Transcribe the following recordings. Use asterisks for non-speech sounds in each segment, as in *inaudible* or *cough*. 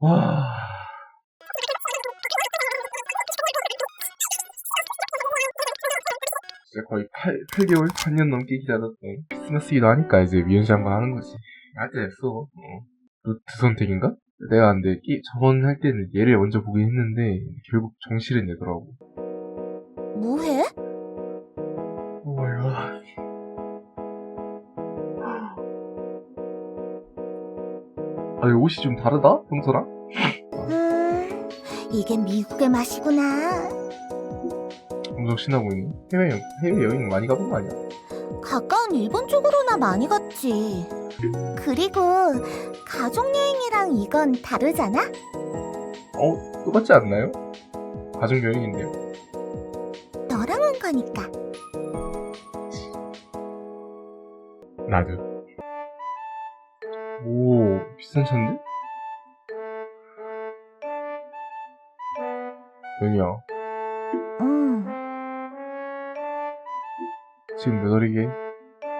와. 진짜 거의 8, 8개월? 8년 넘게 기다렸던 크리스마스기도 하니까 이제 미연씨 한번 하는 거지. 할때 됐어. 어. 루트 선택인가? 내가 근데 이- 저번 할 때는 얘를 먼저 보긴 했는데 결국 정실을 내더라고. 뭐해? 아, 이 옷이 좀 다르다? 평소랑? 음, 이게 미국의 맛이구나. 엄청 신나 보이네. 해외, 해외 여행 많이 가본 거 아니야? 가까운 일본 쪽으로나 많이 갔지. 그리고 가족여행이랑 이건 다르잖아? 어, 똑같지 않나요? 가족 여행인데요. 너랑은 가니까. 나도. 오, 비싼 차인데? 연이야, 음, 지금 몇 월이게?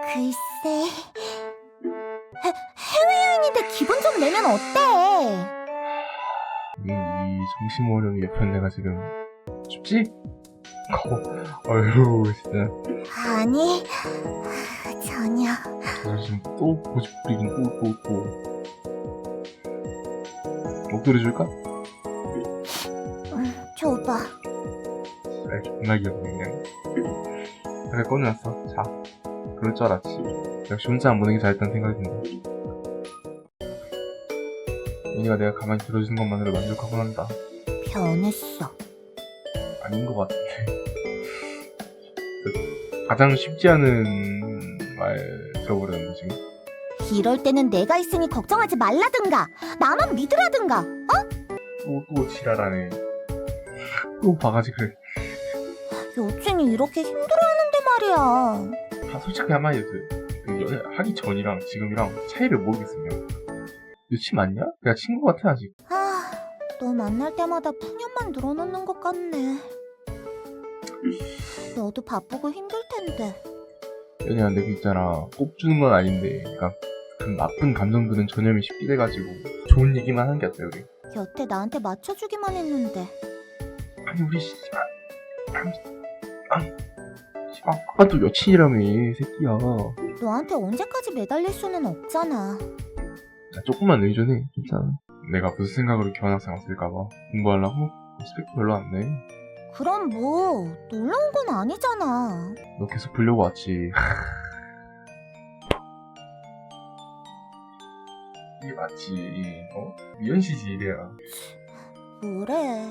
글쎄. 해, 해외여행인데 기분 좀 내면 어때? 이, 이 정신모령 예쁜 내가 지금 춥지? 어, 어휴, 진짜. 아니, 전혀. 저 지금 또 고집 부리긴 또, 또, 또. 목도리 줄까? 음, 줘봐. 아, 존나 귀엽네, 그냥. 그래, 꺼내놨어. 자. 그럴 줄 알았지. 역시 혼자 안 보는 게 잘했다는 생각이 든다. 얘가 내가 가만히 들어주는 것만으로 만족하곤 한다. 변했어. 아닌 것 같은데. *laughs* 그 가장 쉽지 않은 말 들어버렸는데, 지금. 이럴 때는 내가 있으니 걱정하지 말라든가. 나만 믿으라든가. 또, 또 지랄하네. 또 바가지 그래. 여친이 이렇게 힘들어하는데 말이야. 아, 솔직히 한마디 해도 그 하기 전이랑 지금이랑 차이를 모르겠으면 여친 맞냐? 그냥 친구 같아 아직 아, 너 만날 때마다 푸념만 늘어놓는 것 같네. 너도 바쁘고 힘들 텐데. 연애야 근데 그 있잖아 꼭 주는 건 아닌데 그니까 그 나쁜 감정들은 전염이 쉽게 돼가지고 좋은 얘기만 하는 게 어때 우리 여태 나한테 맞춰주기만 했는데. 아니 우리 씨발 씨발 아까 또 여친이라며 이 새끼야 너한테 언제까지 매달릴 수는 없잖아. 자 조금만 의존해 괜찮아 내가 무슨 생각으로 교환학생 왔을까봐 공부하려고? 스펙도 별로 안돼 그럼 뭐 놀러 온 건 아니잖아. 너 계속 불려고 왔지. *laughs* 이게 맞지. 어? 미연 씨지, 이래야. 뭐래?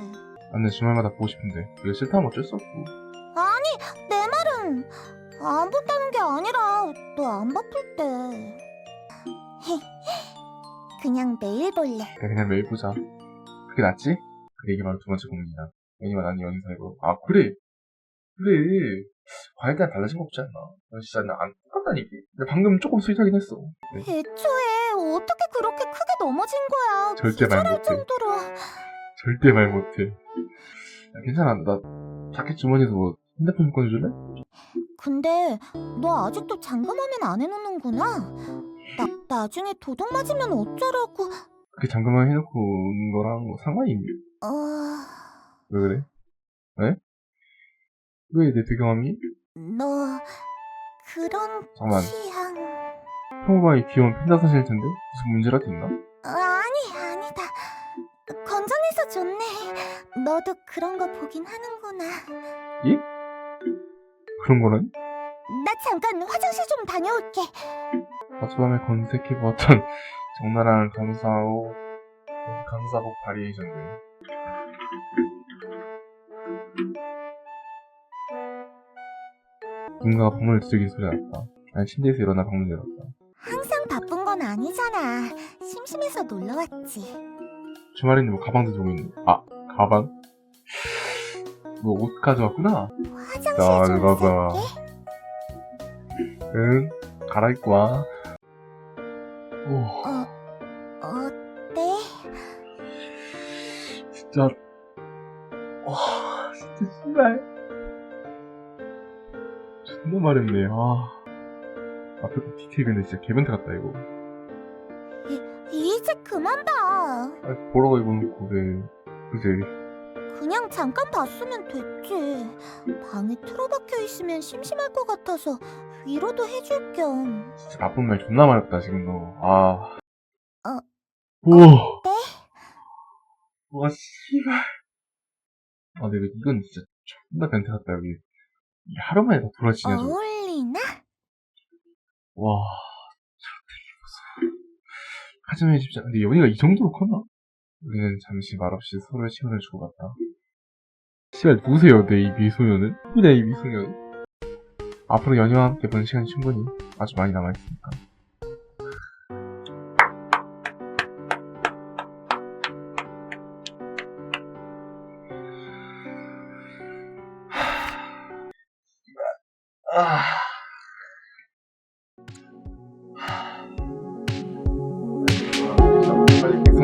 나는 주말마다 보고 싶은데. 이거 싫다면 어쩔 수 없고. 아니, 내 말은 안 본다는 게 아니라 너 안 바쁠 때. *laughs* 그냥 매일 볼래. 그냥, 그냥 매일 보자. 그게 낫지? 그 얘기 바로 두 번째 고민이야. 왜냐면 나는 연인 사이고. 아, 그래! 그래! 과일단 달라진 거 없지 않나? 나 진짜 나안 똑같다니까. 근데 방금 조금 스윗하긴 했어. 네. 애초에 어떻게 그렇게 크게 넘어진 거야? 절대 말 못해. 정도로. 절대 말 못해. 야, 괜찮아. 나 자켓 주머니에서 뭐 핸드폰 좀 꺼내줄래? 근데 너 아직도 잠금하면 안 해놓는구나. 나 나중에 도둑 맞으면 어쩌라고? 그렇게 잠깐만 해놓고 오는 거랑 뭐 상관이 있니? 어, 왜 그래? 왜? 왜 내 배경함이? 너 그런 잠깐만 취향 평범하게 귀여운 팬다 사실 텐데 무슨 문제라도 있나? 어, 아니 아니다. 건전해서 좋네. 너도 그런 거 보긴 하는구나. 예? 그런 거라니? 나 잠깐 화장실 좀 다녀올게. 어젯밤에 검색해보았던 적나라한 감사호 감사복 바리에이션들 누군가가 방문을 두들긴 소리가 났다 난 침대에서 일어나 방문을 열었다 항상 바쁜 건 아니잖아. 심심해서 놀러 왔지. 주말에는 뭐 가방도 들고 있는 아 가방? 뭐 옷 가져왔구나 화장실 잘좀 가봐. 쓸게. 응 갈아입고 와 오, 어, 어때? 진짜 와 씨발 존나 마렵네 아 앞에 거 디테일 근데 진짜 개변태 같다 이거 이 이제 그만 봐. 아, 보러 가고 놓고 왜 그제 그냥 잠깐 봤으면 됐지. 방에 틀어박혀 있으면 심심할 것 같아서 위로도 해줄 겸. 진짜 나쁜 말 존나 말했다 지금 너. 아. 어. 우와. 네? 와 씨발. 아 근데 이건 진짜 존나 변태 같다 여기. 이게 하루 만에 다 돌아지냐 저거. 어울리나? 와. 하지만 진짜 근데 여기가 이 정도로 컸나? 우리는 잠시 말없이 서로의 시간을 주고받다. 씨발 누구세요 내 이 미소녀는? 누구냐 이 미소녀는? 앞으로 연희와 함께 보는 시간이 충분히 아주 많이 남아있으니까. 아. 빨리 백